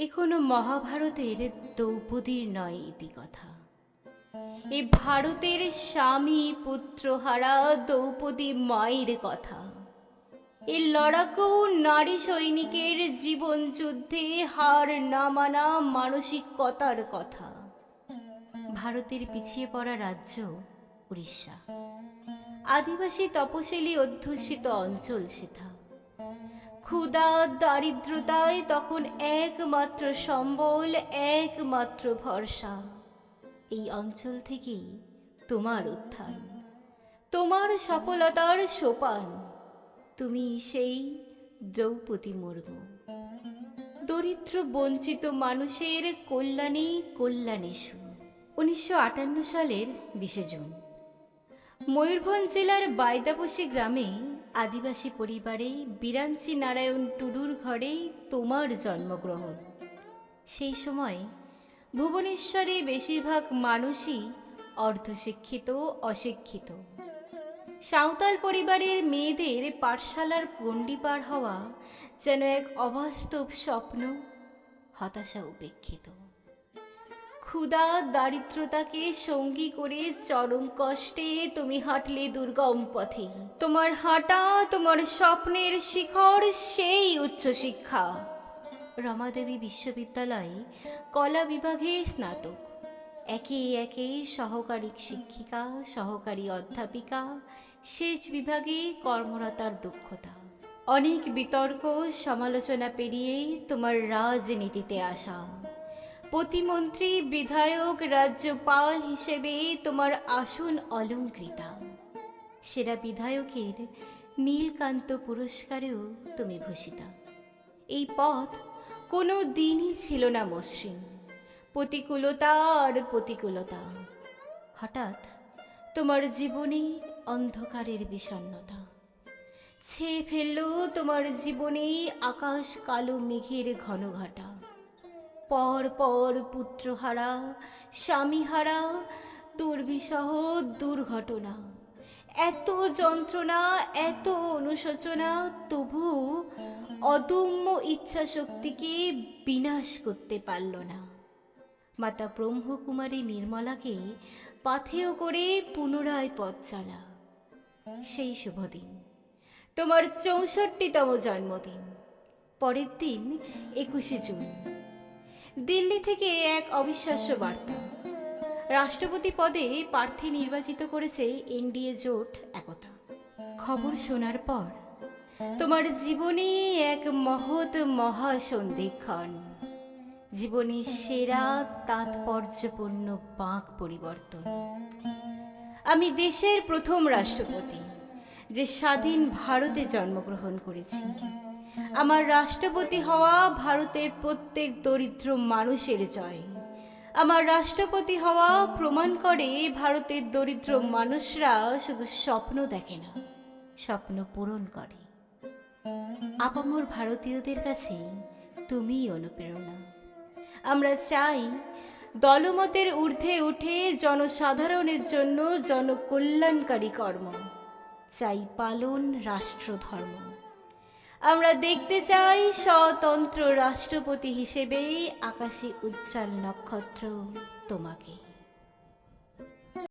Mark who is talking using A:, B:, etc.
A: এ কোনো মহাভারতের দ্রৌপদীর নয় ইতিকথা এ ভারতের স্বামী পুত্রহারা দ্রৌপদী মায়ের কথা। এ লড়াকু নারী সৈনিকের জীবন যুদ্ধে হার না মানা মানসিকতার কথা। ভারতের পিছিয়ে পড়া রাজ্য উড়িষ্যা। আদিবাসী তপশিলি অধ্যুষিত অঞ্চল সেথা। ক্ষুদা দারিদ্রতায় তখন একমাত্র সম্বল, একমাত্র ভরসা। এই অঞ্চল থেকেই তোমার উত্থান, তোমার সফলতার সোপান। তুমি সেই দ্রৌপদী মুর্মু। দরিদ্র বঞ্চিত মানুষের কল্যাণে কল্যাণেশু উনিশশো আটান্ন সালের বিশে জুন। ময়ূরভঞ্জ জেলার বাইদাবসী গ্রামে আদিবাসী পরিবারে বিরাঞ্চি নারায়ণ টুডুর ঘরেই তোমার জন্মগ্রহণ। সেই সময় ভুবনেশ্বরে বেশিরভাগ মানুষই অর্ধশিক্ষিত, অশিক্ষিত। সাঁওতাল পরিবারের মেয়েদের পাঠশালার গণ্ডি পার হওয়া যেন এক অবাস্তব স্বপ্ন, হতাশা উপেক্ষিত। ক্ষুধা দারিদ্রতাকে সঙ্গী করে চরম কষ্টে তুমি হাঁটলে দুর্গম পথে। তোমার হাঁটা, তোমার স্বপ্নের শিখর, সেই উচ্চশিক্ষা রমাদেবী বিশ্ববিদ্যালয়ে কলা বিভাগে স্নাতক। একে একে সহকারী শিক্ষিকা, সহকারী অধ্যাপিকা, সেচ বিভাগে কর্মরতার দক্ষতা। অনেক বিতর্ক, সমালোচনা পেরিয়ে তোমার রাজনীতিতে আসা। প্রতিমন্ত্রী, বিধায়ক, রাজ্যপাল হিসেবে তোমার আসন অলঙ্কৃতা। সেরা বিধায়কের নীলকান্ত পুরস্কারেও তুমি ভূষিতা। এই পথ কোনো দিনই ছিল না মসৃণ। প্রতিকূলতা আর প্রতিকূলতা। হঠাৎ তোমার জীবনে অন্ধকারের বিষণ্ণতা। ছেয়ে ফেলল তোমার জীবনে আকাশ কালো মেঘের ঘন ঘটা পর পর পুত্রহারা, স্বামীহারা দুর্বিসহ দুর্ঘটনা। এত যন্ত্রণা, এত অনুশোচনা, তবু অদম্য ইচ্ছা শক্তিকে বিনাশ করতে পারল না। মাতা ব্রহ্মকুমারী নির্মলাকে পাথেয় করে পুনরায় পথ চলা। সেই শুভদিন, তোমার চৌষট্টিতম জন্মদিন। পরের দিন একুশে জুন। দিল্লি থেকে এক অবিশ্বাস্য বার্তা। রাষ্ট্রপতি পদে প্রার্থী নির্বাচিত করেছে এনডিএ জোট একতা। খবর শোনার পর, তোমার জীবনে এক মহৎ মহাসন্ধিক্ষণ। জীবনের সেরা, তাৎপর্যপূর্ণ বাঁক পরিবর্তন। আমি দেশের প্রথম রাষ্ট্রপতি, যে স্বাধীন ভারতে জন্মগ্রহণ করেছি। আমার রাষ্ট্রপতি হওয়া ভারতের প্রত্যেক দরিদ্র মানুষের জয়। আমার রাষ্ট্রপতি হওয়া প্রমাণ করে ভারতের দরিদ্র মানুষরা শুধু স্বপ্ন দেখে না, স্বপ্ন পূরণ করে। আপামর ভারতীয়দের কাছে তুমিই অনুপ্রেরণা। আমরা চাই দলমতের ঊর্ধ্বে উঠে জনসাধারণের জন্য জনকল্যাণকারী কর্ম, চাই পালন রাষ্ট্রধর্ম। আমরা দেখতে চাই স্বতন্ত্র রাষ্ট্রপতি হিসেবেই আকাশে উজ্জ্বল নক্ষত্র তোমাকে।